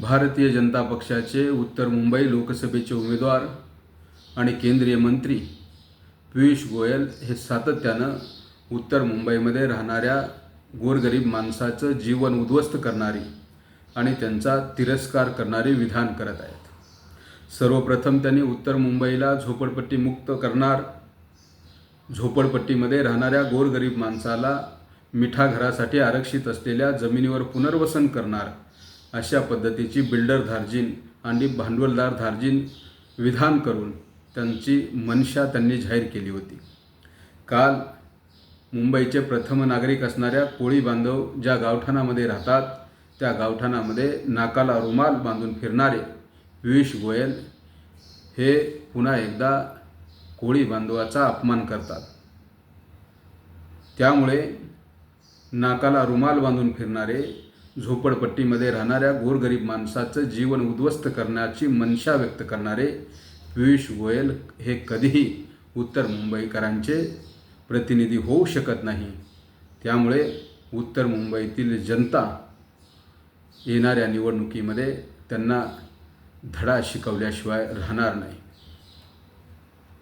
भारतीय जनता पक्षाचे उत्तर मुंबई लोकसभेचे उमेदवार आणि केंद्रीय मंत्री पियुष गोयल हे सातत्यानं उत्तर मुंबईमध्ये राहणाऱ्या गोरगरीब माणसाचं जीवन उद्ध्वस्त करणारी आणि त्यांचा तिरस्कार करणारे विधान करत आहेत. सर्वप्रथम त्यांनी उत्तर मुंबईला झोपडपट्टी मुक्त करणार झोपडपट्टीमध्ये राहणाऱ्या गोरगरीब माणसाला मिठाघरासाठी आरक्षित असलेल्या जमिनीवर पुनर्वसन करणार अशा पद्धतीची बिल्डर धार्जिन आणि भांडवलदार धार्जिन विधान करून त्यांची मनशा त्यांनी जाहीर केली होती. काल मुंबईचे प्रथम नागरिक असणाऱ्या कोळी बांधव ज्या गावठाणामध्ये राहतात त्या गावठाणामध्ये नाकाला रुमाल बांधून फिरणारे पियुष गोयल हे पुन्हा एकदा कोळी बांधवाचा अपमान करतात. त्यामुळे नाकाला रुमाल बांधून फिरणारे झोपडपट्टीमध्ये राहणाऱ्या गोरगरीब माणसाचं जीवन उद्ध्वस्त करण्याची मनशा व्यक्त करणारे पियुष गोयल हे कधीही उत्तर मुंबईकरांचे प्रतिनिधी होऊ शकत नाही. त्यामुळे उत्तर मुंबईतील जनता येणाऱ्या निवडणुकीमध्ये त्यांना धडा शिकवल्याशिवाय राहणार नाही.